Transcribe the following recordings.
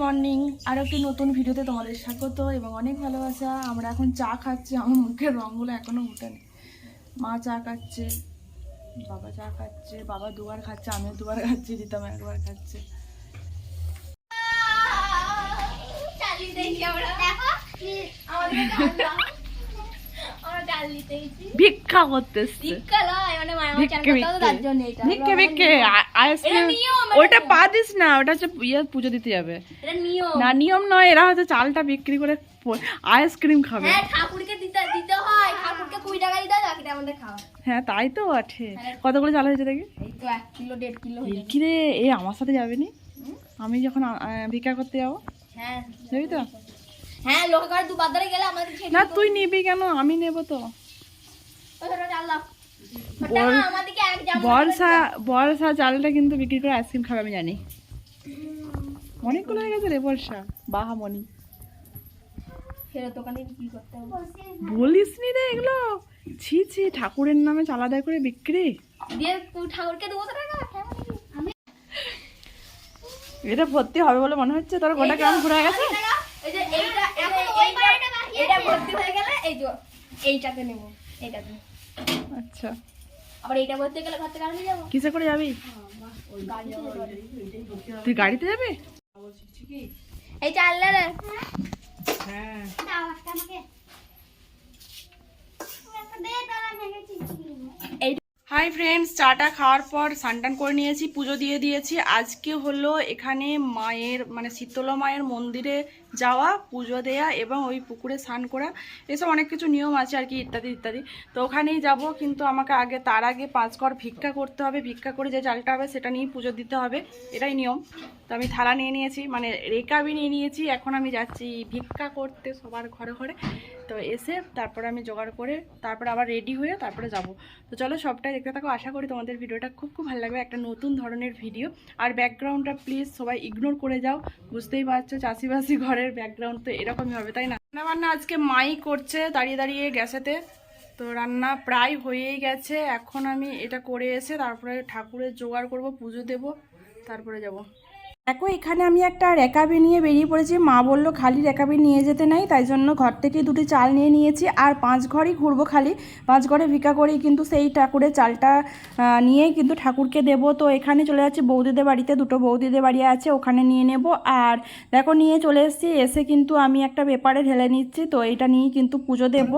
Morning. আর একটি নতুন ভিডিওতে তোমাদের স্বাগত এবং অনেক ভালোবাসা। আমরা এখন চা খাচ্ছি আমার মুখের রঙগুলো এখনও উঠেনি। মা চা খাচ্ছে বাবা চা খাচ্ছে বাবা দুবার খাচ্ছে আমিও দুবার খাচ্ছি দিতাম একবার খাচ্ছে। ভিক্ষে ভিক্ষে ভিক্ষে ভিক্ষে। আইসক্রিম ওটা পা দিস না ওটা হচ্ছে ইয়ে পুজো দিতে যাবে। না নিয়ম নয় এরা হয়তো চালটা বিক্রি করে আইসক্রিম খাবে। হ্যাঁ হয় হয় হ্যাঁ তাই তো বটে কত করে চাল হয়েছে দেখি? এই তো এক কিলো দেড় কিলো হয়ে যাবে। কি রে এ আমার সাথে যাবে নি? আমি যখন ভিক্ষা করতে যাব? হ্যাঁ। যাবি তো? হ্যাঁ লোকে করে গেলে আমাদের না তুই নিবি কেন? আমি নেব তো। বর্ষা বর্ষা চালটা কিন্তু বিক্রি করে আইসক্রিম খাবে আমি জানি। অনেকগুলো হয়ে গেছে রে বর্ষা মনি বলিস নি রে এগুলো? ছি ছি ঠাকুরের নামে চাল আদায় করে বিক্রি। ঠাকুরকে হ্যাঁ, আমি এটা ভর্তি হবে বলে মনে হচ্ছে তোর গোটা গ্রাম ঘুরে গেছে এই যে এইটা এখন এইটা এইটা ভর্তি হয়ে গেলে এই যে এইটাতে নেব এইটাতে। আচ্ছা। আবার এইটা ভর্তি গেলে ঘর থেকে আর যাব। কিসে করে যাবি? তুই গাড়িতে যাবি? এই চাল লে রে হ্যাঁ হাই ফ্রেন্ডস চাটা খাওয়ার পর স্নান করে নিয়েছি পুজো দিয়ে দিয়েছি। আজকে হলো এখানে মায়ের মানে শীতলা মায়ের মন্দিরে যাওয়া, পুজো দেয়া এবং ওই পুকুরে স্নান করা, এসব অনেক কিছু নিয়ম আছে আর কি, ইত্যাদি ইত্যাদি। তো ওখানেই যাব, কিন্তু আমাকে আগে, তার আগে পাঁচ ঘর ভিক্ষা করতে হবে। ভিক্ষা করে যে চালটা হবে সেটা নিয়ে পুজো দিতে হবে, এটাই নিয়ম। তো আমি থালা নিয়ে নিয়েছি মানে রেকাবি নিয়ে নিয়েছি, এখন আমি যাচ্ছি ভিক্ষা করতে সবার ঘরে ঘরে। তো এসে তারপরে আমি জোগাড় করে, তারপরে আবার রেডি হয়ে তারপরে যাব। তো চলো সবটাই দেখতে থাকো, আশা করি তোমাদের ভিডিওটা খুব খুব ভালো লাগবে, একটা নতুন ধরনের ভিডিও। আর ব্যাকগ্রাউন্ডটা প্লিজ সবাই ইগনোর করে যাও, বুঝতেই পারছ, চাষিবাসি ঘরের ব্যাকগ্রাউন্ড তো এরকমই হবে, তাই না? রান্না বান্না আজকে মাই করছে দাঁড়িয়ে দাঁড়িয়ে গ্যাসেতে। তো রান্না প্রায় হয়েই গেছে, এখন আমি এটা করে এসে তারপরে ঠাকুরের জোগাড় করব, পুজো দেব, তারপরে যাব। দেখো, এখানে আমি একটা রেকাবি নিয়ে বেরিয়ে পড়েছি। মা বলল, খালি রেকাবি নিয়ে যেতে নাই, তাই জন্য ঘর থেকে দুটি চাল নিয়ে নিয়েছি। আর পাঁচ ঘরই ঘুরবো খালি। পাঁচ ঘরে ভিকা করেই কিন্তু সেই ঠাকুরের চালটা নিয়েই কিন্তু ঠাকুরকে দেব। তো এখানে চলে যাচ্ছি বৌদিদের বাড়িতে। দুটো বৌদিদের বাড়ি আছে, ওখানে নিয়ে নেব। আর দেখো, নিয়ে চলে এসেছি। এসে কিন্তু আমি একটা পেপারে ঢেলে নিচ্ছি। তো এটা নিয়ে কিন্তু পুজো দেব।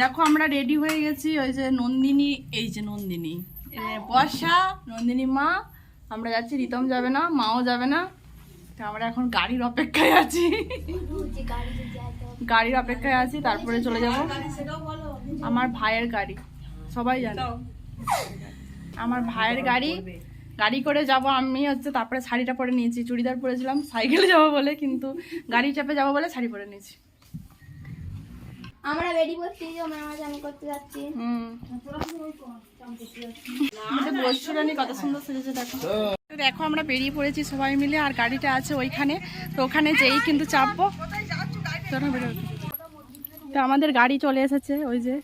দেখো, আমরা রেডি হয়ে গেছি। ওই যে নন্দিনী, এই যে নন্দিনী বর্ষা, নন্দিনী মা আমরা যাচ্ছি, রিতম যাবে না, মাও যাবে না। তো আমরা এখন গাড়ির অপেক্ষায় আছি। গাড়ির অপেক্ষায় আছি, তারপরে চলে যাব। আমার ভাইয়ের গাড়ি, সবাই জানে। আমার ভাইয়ের গাড়ি গাড়ি করে যাব আমি হচ্ছে, তারপরে শাড়িটা পরে নিয়েছি। চুড়িদার পরেছিলাম, সাইকেলে যাব বলে, কিন্তু গাড়ি চাপে যাব বলে শাড়ি পরে নিয়েছি। আমরা রেডি করছি আমরা জামা করতে যাচ্ছি। হুম। কত সুন্দর সেজেছে দেখো। তো দেখো আমরা বেরিয়ে পড়েছি সবাই মিলে আর গাড়িটা আছে ওইখানে। তো ওখানে যেই কিন্তু চাপবো। তো আমাদের গাড়ি চলে এসেছে ওই যে।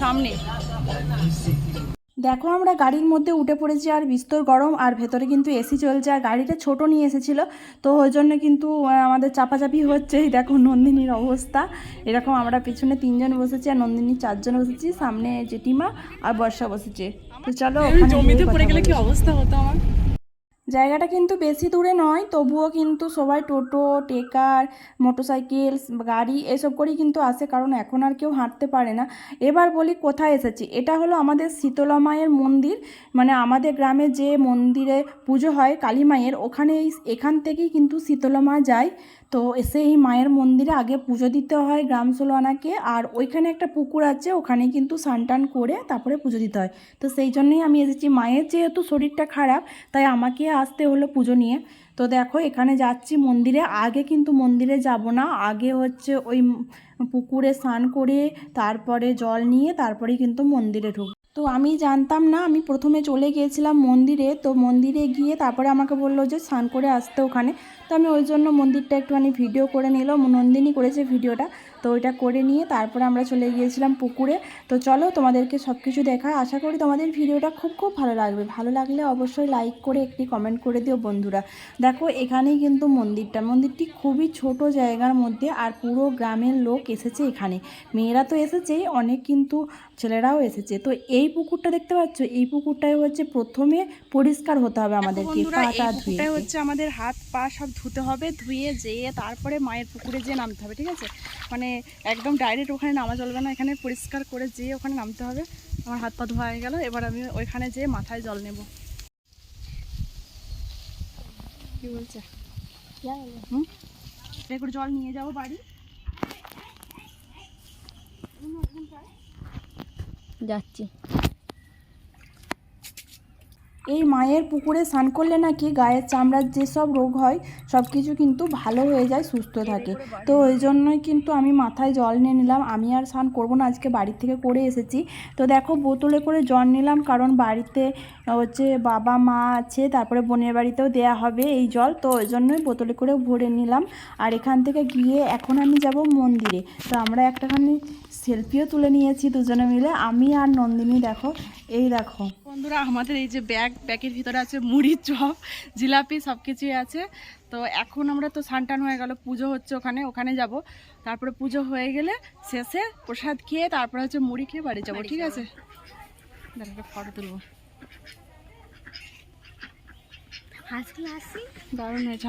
সামনে। দেখো আমরা গাড়ির মধ্যে উঠে পড়েছি আর বিস্তর গরম আর ভেতরে কিন্তু এসি চলছে আর গাড়িটা ছোট নিয়ে এসেছিল। তো ওই জন্য কিন্তু আমাদের চাপাচাপি হচ্ছে। দেখো নন্দিনীর অবস্থা। এরকম আমরা পিছনে তিনজন বসেছি আর নন্দিনী চারজন বসেছি। সামনে জেঠিমা আর বর্ষা বসেছে। তো চলো জমিতে পড়ে গেলে কি অবস্থা হতো আমার? জায়গাটা কিন্তু বেশি দূরে নয়, তবুও কিন্তু সবাই টোটো, টেকার, মোটরসাইকেল, গাড়ি এসব করেই কিন্তু আসে, কারণ এখন আর কেউ হাঁটতে পারে না। এবার বলি কোথায় এসেছি? এটা হলো আমাদের শীতলা মায়ের মন্দির মানে আমাদের গ্রামে যে মন্দিরে পুজো হয় কালী মায়ের, ওখানে এখান থেকেই কিন্তু শীতলা মা যায়। তো এসে এই মায়ের মন্দিরে আগে পুজো দিতে হয় গ্রাম সোলোয়ানাকে আর ওইখানে একটা পুকুর আছে, ওখানে কিন্তু স্নান টান করে তারপরে পুজো দিতে হয়। তো সেই জন্যই আমি এসেছি। মায়ের যেহেতু শরীরটা খারাপ, তাই আমাকে আসতে হলো পুজো নিয়ে। তো দেখো, এখানে যাচ্ছি মন্দিরে। আগে কিন্তু মন্দিরে যাব না। আগে হচ্ছে ওই পুকুরে স্নান করে তারপরে জল নিয়ে তারপরেই কিন্তু মন্দিরে ঢুক তো আমি জানতাম না, আমি প্রথমে চলে গিয়েছিলাম মন্দিরে, তো মন্দিরে গিয়ে তারপরে আমাকে বলল যে স্নান করে আসতে ওখানে। তো আমি ওই জন্য মন্দিরটা একটুখানি ভিডিও করে নিলাম, নন্দিনী করেছে ভিডিওটা। তো ওইটা করে নিয়ে তারপরে আমরা চলে গিয়েছিলাম পুকুরে। তো চলো তোমাদেরকে সব কিছু দেখা আশা করি তোমাদের ভিডিওটা খুব খুব ভালো লাগবে। ভালো লাগলে অবশ্যই লাইক করে একটি কমেন্ট করে দিও বন্ধুরা। দেখো এখানেই কিন্তু মন্দিরটা। মন্দিরটি খুবই ছোট জায়গার মধ্যে আর পুরো গ্রামের লোক এসেছে এখানে। মেয়েরা তো এসেছেই, অনেক কিন্তু ছেলেরাও এসেছে। তো এই পুকুরটা দেখতে পাচ্ছ? এই পুকুরটাই হচ্ছে প্রথমে পরিষ্কার হতে হবে আমাদেরকে পা টা ধুয়ে। হচ্ছে আমাদের হাত পা সব ধুতে হবে ধুয়ে যেয়ে তারপরে মায়ের পুকুরে যেয়ে নামতে হবে ঠিক আছে? মানে একদম ডাইরেক্ট ওখানে নামা চলবে না এখানে পরিষ্কার করে যেয়ে ওখানে নামতে হবে। আমার হাত পা ধোয়া হয়ে গেল এবার আমি ওইখানে যেয়ে মাথায় জল নেব। কি বলছে? হুম? একটু জল নিয়ে যাব বাড়ি। যাচ্ছি। এই মায়ের পুকুরে স্নান করলে নাকি গায়ের চামড়ার যেসব রোগ হয় সব কিছু কিন্তু ভালো হয়ে যায়, সুস্থ থাকে। তো ওই জন্যই কিন্তু আমি মাথায় জল নিয়ে নিলাম। আমি আর স্নান করব না, আজকে বাড়ি থেকে করে এসেছি। তো দেখো, বোতলে করে জল নিলাম, কারণ বাড়িতে হচ্ছে বাবা মা আছে তারপরে বোনের বাড়িতেও দেয়া হবে এই জল। তো ওই জন্যই বোতলে করে ভরে নিলাম। আর এখান থেকে গিয়ে এখন আমি যাব মন্দিরে। তো আমরা একটাখানি সেলফিও তুলে নিয়েছি দুজনে মিলে। আমি আর নন্দিনী দেখো এই দেখো। বন্ধুরা আমাদের এই যে ব্যাগ ব্যাগের ভিতরে আছে মুড়ি চপ জিলাপি সব কিছুই আছে। তো এখন আমরা তো সানটান হয়ে গেল পুজো হচ্ছে ওখানে ওখানে যাব। তারপরে পুজো হয়ে গেলে শেষে প্রসাদ খেয়ে তারপরে হচ্ছে মুড়ি খেয়ে বাড়ি যাব ঠিক আছে? ফটো তুলবো। হাসি হাসি। দারুণ হয়েছে।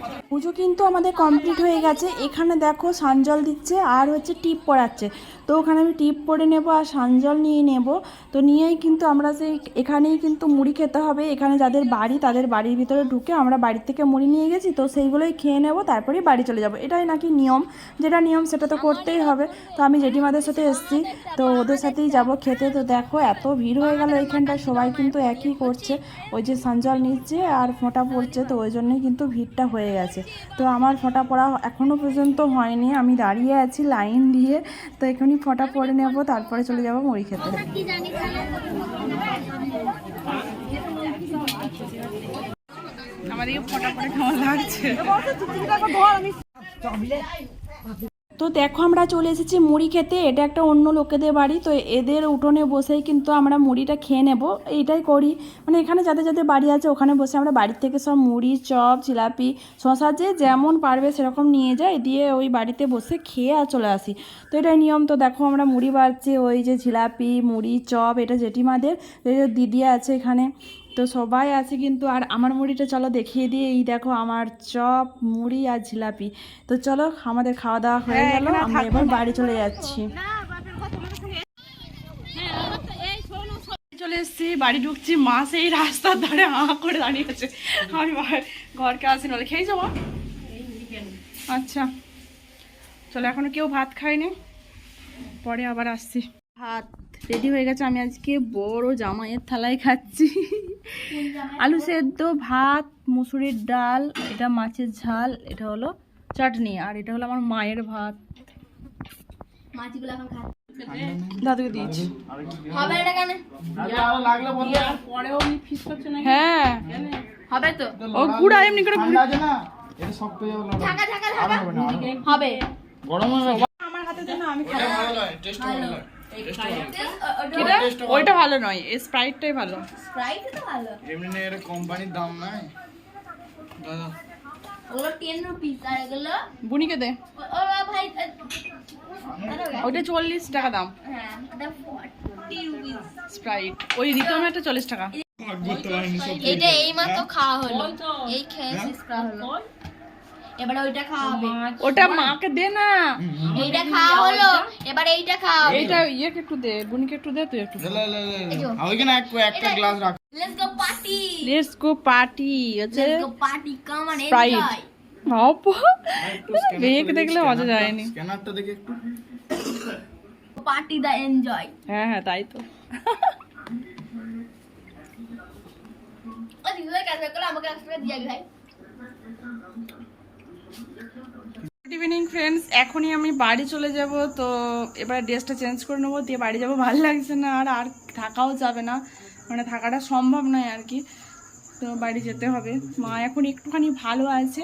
পুজো কিন্তু আমাদের কমপ্লিট হয়ে গেছে। এখানে দেখো সানজল দিচ্ছে আর হচ্ছে টিপ পড়াচ্ছে। তো ওখানে আমি টিপ পরে নেব আর সানজল নিয়ে নেব। তো নিয়েই কিন্তু আমরা সেই এখানেই কিন্তু মুড়ি খেতে হবে। এখানে যাদের বাড়ি, তাদের বাড়ির ভিতরে ঢুকে আমরা বাড়ি থেকে মুড়ি নিয়ে গেছি। তো সেইগুলোই খেয়ে নেব, তারপরেই বাড়ি চলে যাব। এটাই নাকি নিয়ম। যেটা নিয়ম, সেটা তো করতেই হবে। তো আমি জেঠিমাদের সাথে এসেছি। তো ওদের সাথেই যাব খেতে। তো দেখো এত ভিড় হয়ে গেল এইখানটায় সবাই কিন্তু একই করছে। ওই যে সঞ্জল নিচ্ছে আর ফোঁটা পড়ছে। তো ওই জন্যই কিন্তু ভিড়টা হয়ে গেছে। তো আমার ফটা পড়া এখনও পর্যন্ত হয়নি। আমি দাঁড়িয়ে আছি লাইন দিয়ে। তো এখনই ফটা পড়ে নেব তারপরে চলে যাব মুড়ি খেতে। আমাদের ফটা পড়ে খাওয়া লাগছে। তো দেখো আমরা চলে এসেছি মুড়ি খেতে, এটা একটা অন্য লোকেদের বাড়ি, তো এদের উঠোনে বসেই কিন্তু আমরা মুড়িটা খেয়ে নেব, এইটাই করি। মানে এখানে যাদের যাদের বাড়ি আছে ওখানে বসে আমরা বাড়ির থেকে সব মুড়ি, চপ, জিলাপি শশা যে যেমন পারবে সেরকম নিয়ে যায় দিয়ে ওই বাড়িতে বসে খেয়ে আর চলে আসি। তো এটাই নিয়ম, তো দেখো আমরা মুড়ি বাড়ছি, ওই যে জিলাপি, মুড়ি, চপ, এটা জেঠিমাদের দিদি আছে এখানে। তো সবাই আছে কিন্তু আর আমার মুড়িটা চলো দেখিয়ে দিয়ে এই দেখো আমার চপ মুড়ি আর জিলাপি। তো চলো আমাদের খাওয়া দাওয়া হয়ে গেল আমরা এবার বাড়ি চলে যাচ্ছি। চলে এসেছি বাড়ি ঢুকছি মা সেই রাস্তার ধারে আ করে দাঁড়িয়ে আছে। আমি ঘরকে আসি নলে খেয়ে মা আচ্ছা চলো এখনও কেউ ভাত খায়নি। পরে আবার আসছি। ভাত রেডি হয়ে গেছে আমি আজকে বড় জামাইয়ের থালায় খাচ্ছি। আলু সেদ্ধ ভাত মুসুরির ডাল এটা মাছের ঝাল এটা হলো চাটনি আর এটা হলো আমার মায়ের ভাত। দাদুকে দিয়েছি। হ্যাঁ। হবে তো? ও গুড়া এমনি করে গুড়া। আছে না? এটা শক্ত যাবে ঢাকা ঢাকা ঢাকা। হবে গরম আমার হাতে না আমি টেস্ট ভালো ওইটা ভালো নয় এই স্প্রাইটটাই ভালো। স্প্রাইট তো ভালো। এমনি এর কোম্পানির দাম নাই। দাদা। ওগুলো টেন রুপিস আর এগুলো বুনিকে দে। ও ও ভাই ওইটা চল্লিশ টাকা দাম। হ্যাঁ এটা ফর্টি রুপিস স্প্রাইট ওই রিতম একটা চল্লিশ টাকা। বুঝতে এটা এই মাত্র খাওয়া হলো। এই খেয়ে শেষ করা হলো। এবারে ওইটা খাওয়া হবে ওটা মাকে দে না। এইটা খাওয়া হলো এবারে এইটা খাওয়া হবে এইটা ইয়েকে একটু দে বুনিকে একটু দে তুই একটু লে, লে, লে। ওইখানে এক একটা গ্লাস রাখ। Let's go party let's go party হচ্ছে let's go party come on enjoy বাবা মেয়েকে দেখলে মজা যায়নি। স্ক্যানারটা দেখে একটু। পার্টি দা এনজয় হ্যাঁ হ্যাঁ তাই তো। আমাকে দিয়ে ভাই। গুড ইভিনিং ফ্রেন্ডস এখনই আমি বাড়ি চলে যাব, তো এবার ড্রেসটা চেঞ্জ করে নেব, দিয়ে বাড়ি যাব। ভালো লাগছে না, আর আর থাকাও যাবে না। মানে থাকাটা সম্ভব নয় আর কি। তো বাড়ি যেতে হবে। মা এখন একটুখানি ভালো আছে,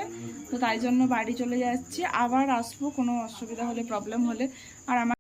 তো তাই জন্য বাড়ি চলে যাচ্ছি। আবার আসব, কোনো অসুবিধা হলে প্রবলেম হলে। আর আমার